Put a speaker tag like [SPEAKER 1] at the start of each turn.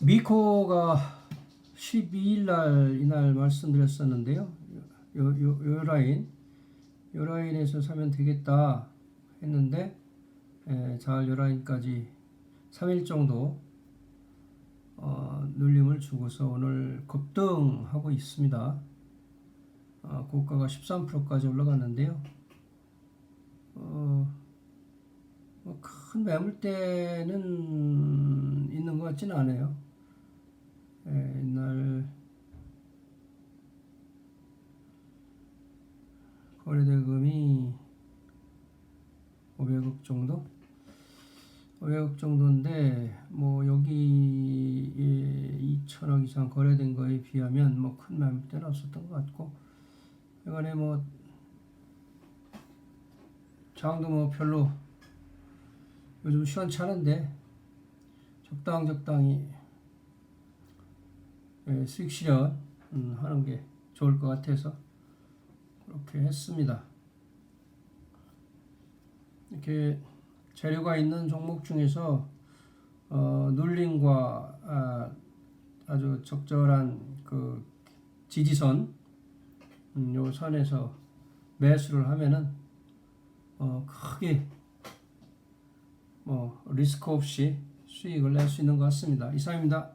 [SPEAKER 1] 미코가 12일 날 이날 말씀드렸었는데요. 요, 요, 요 라인, 요 라인에서 사면 되겠다 했는데 에, 잘요 라인까지 3일 정도 어, 눌림을 주고서 오늘 급등하고 있습니다. 어, 고가가 13%까지 올라갔는데요. 어, 뭐큰 매물대는 있는 것 같지는 않아요. 예, 옛날 거래대금이 500억 정도? 500억 정도인데 뭐 여기 2천억 이상 거래된 거에 비하면 뭐 큰 매물대는 없었던 것 같고 이번에 뭐 장도 뭐 별로 요즘 시원찮은데 적당 적당히 예, 수익 실현 음, 하는 게 좋을 것 같아서 그렇게 했습니다. 이렇게 재료가 있는 종목 중에서 어, 눌림과 아, 아주 적절한 그 지지선 음, 요 선에서 매수를 하면은 어, 크게 뭐 리스크 없이 수익을 낼 수 있는 것 같습니다. 이상입니다.